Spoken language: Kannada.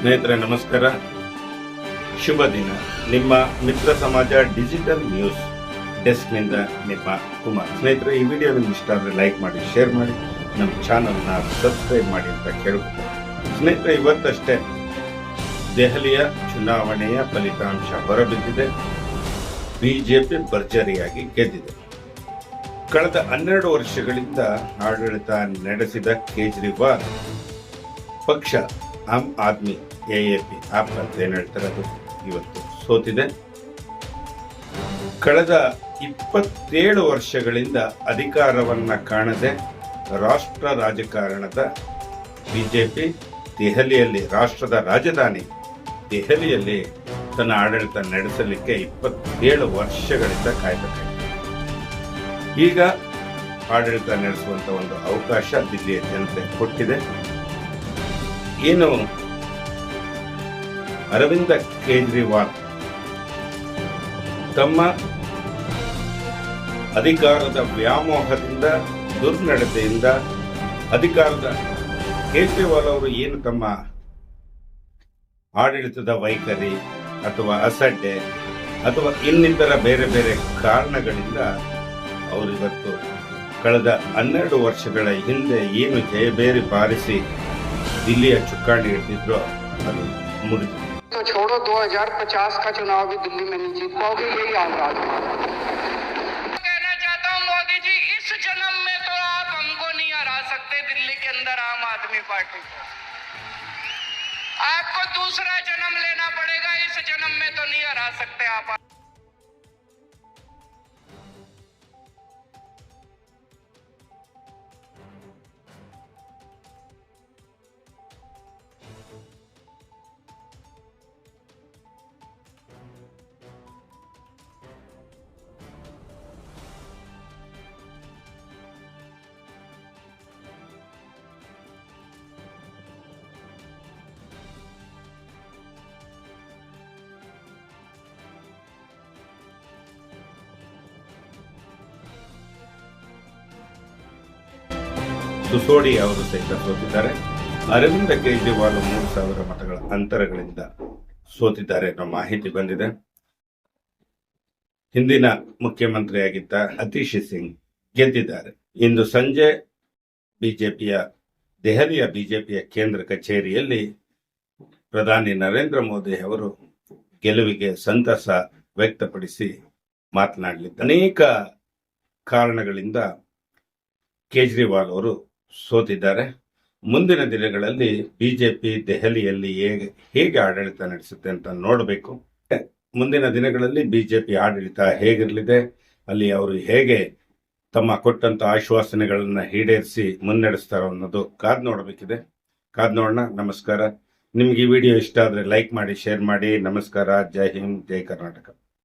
ಸ್ನೇಹಿತರೆ, ನಮಸ್ಕಾರ. ಶುಭ ದಿನ. ನಿಮ್ಮ ಮಿತ್ರ ಸಮಾಜ ಡಿಜಿಟಲ್ ನ್ಯೂಸ್ ಡೆಸ್ಕ್ನಿಂದ ನಿಮ್ಮ ಕುಮಾರ್. ಸ್ನೇಹಿತರೆ, ಈ ವಿಡಿಯೋ ನಿಮ್ಗೆ ಇಷ್ಟ ಆದರೆ ಲೈಕ್ ಮಾಡಿ, ಶೇರ್ ಮಾಡಿ, ನಮ್ಮ ಚಾನಲ್ನ ಸಬ್ಸ್ಕ್ರೈಬ್ ಮಾಡಿ ಅಂತ ಕೇಳುತ್ತೆ ಸ್ನೇಹಿತರೆ, ಇವತ್ತಷ್ಟೇ ದೆಹಲಿಯ ಚುನಾವಣೆಯ ಫಲಿತಾಂಶ ಹೊರಬಿದ್ದಿದೆ. ಬಿಜೆಪಿ ಭರ್ಜರಿಯಾಗಿ ಗೆದ್ದಿದೆ. ಕಳೆದ ಹನ್ನೆರಡು ವರ್ಷಗಳಿಂದ ಆಡಳಿತ ನಡೆಸಿದ ಕೇಜ್ರಿವಾಲ್ ಪಕ್ಷ Aam Aadmi A A P, AAP ಅಂತ ಏನ್ ಹೇಳ್ತಾರೆ ಅದು? ಇವತ್ತು ಸೋತಿದೆ. ಕಳೆದ ಇಪ್ಪತ್ತೇಳು ವರ್ಷಗಳಿಂದ ಅಧಿಕಾರವನ್ನ ಕಾಣದೆ ರಾಷ್ಟ್ರ ರಾಜಕಾರಣದ ಬಿಜೆಪಿ ದೆಹಲಿಯಲ್ಲಿ, ರಾಷ್ಟ್ರದ ರಾಜಧಾನಿ ದೆಹಲಿಯಲ್ಲಿ ತನ್ನ ಆಡಳಿತ ನಡೆಸಲಿಕ್ಕೆ ಇಪ್ಪತ್ತೇಳು ವರ್ಷಗಳಿಂದ ಕಾಯ್ಬೇಕಾಗಿದೆ ಈಗ ಆಡಳಿತ ನಡೆಸುವಂತ ಒಂದು ಅವಕಾಶ ದಿಲ್ಲಿಯ ಜನತೆ ಕೊಟ್ಟಿದೆ. ಏನು? ಅರವಿಂದ ಕೇಜ್ರಿವಾಲ್. ತಮ್ಮ ಅಧಿಕಾರದ ವ್ಯಾಮೋಹದಿಂದ, ದುರ್ನಡತೆಯಿಂದ ಅಧಿಕಾರದ ಕೇಜ್ರಿವಾಲ್ ಅವರು ಏನು ತಮ್ಮ ಆಡಳಿತದ ವೈಖರಿ ಅಥವಾ ಅಸಡ್ಡೆ ಅಥವಾ ಇನ್ನಿತರ ಬೇರೆ ಬೇರೆ ಕಾರಣಗಳಿಂದ ಅವರಿವತ್ತು ಕಳೆದ ಹನ್ನೆರಡು ವರ್ಷಗಳ ಹಿಂದೆ ಏನು ಜಯಬೇರಿ ಬಾರಿಸಿ દિલ્હી ચુક્કાની तो छोड़ो 2050 का चुनाव भी दिल्ली में नहीं जीत पाओगे यही आज़ाद कहना चाहता हूँ मोदी जी इस जन्म में तो आप हमको नहीं हरा सकते दिल्ली के अंदर आम आदमी पार्टी को। आपको दूसरा जन्म लेना पड़ेगा इस जन्म में तो नहीं हरा सकते आप। ಸುಸೋಡಿ ಅವರು ಸಹಿತ ಸೋತಿದ್ದಾರೆ. ಅರವಿಂದ ಕೇಜ್ರಿವಾಲ್ ಮೂರು ಸಾವಿರ ಮತಗಳ ಅಂತರಗಳಿಂದ ಸೋತಿದ್ದಾರೆ ಅನ್ನೋ ಮಾಹಿತಿ ಬಂದಿದೆ. ಹಿಂದಿನ ಮುಖ್ಯಮಂತ್ರಿಯಾಗಿದ್ದ ಅತೀಶ್ ಸಿಂಗ್ ಗೆದ್ದಿದ್ದಾರೆ. ಇಂದು ಸಂಜೆ ಬಿಜೆಪಿಯ, ದೆಹಲಿಯ ಬಿಜೆಪಿಯ ಕೇಂದ್ರ ಕಚೇರಿಯಲ್ಲಿ ಪ್ರಧಾನಿ ನರೇಂದ್ರ ಮೋದಿ ಅವರು ಗೆಲುವಿಗೆ ಸಂತಸ ವ್ಯಕ್ತಪಡಿಸಿ ಮಾತನಾಡಲಿದ್ದಾರೆ. ಅನೇಕ ಕಾರಣಗಳಿಂದ ಕೇಜ್ರಿವಾಲ್ ಅವರು ಸೋತಿದ್ದಾರೆ. ಮುಂದಿನ ದಿನಗಳಲ್ಲಿ ಬಿಜೆಪಿ ದೆಹಲಿಯಲ್ಲಿ ಹೇಗೆ ಹೇಗೆ ಆಡಳಿತ ನಡೆಸುತ್ತೆ ಅಂತ ನೋಡಬೇಕು. ಮುಂದಿನ ದಿನಗಳಲ್ಲಿ ಬಿಜೆಪಿ ಆಡಳಿತ ಹೇಗಿರಲಿದೆ, ಅಲ್ಲಿ ಅವರು ಹೇಗೆ ತಮ್ಮ ಕೊಟ್ಟಂತ ಆಶ್ವಾಸನೆಗಳನ್ನು ಈಡೇರಿಸಿ ಮುನ್ನಡೆಸ್ತಾರೋ ಅನ್ನೋದು ಕಾದ್ ನೋಡಬೇಕಿದೆ. ಕಾದ್ ನೋಡೋಣ, ನಮಸ್ಕಾರ. ನಿಮ್ಗೆ ಈ ವಿಡಿಯೋ ಇಷ್ಟ ಆದರೆ ಲೈಕ್ ಮಾಡಿ, ಶೇರ್ ಮಾಡಿ. ನಮಸ್ಕಾರ, ಜೈ ಹಿಂದ್, ಜೈ ಕರ್ನಾಟಕ.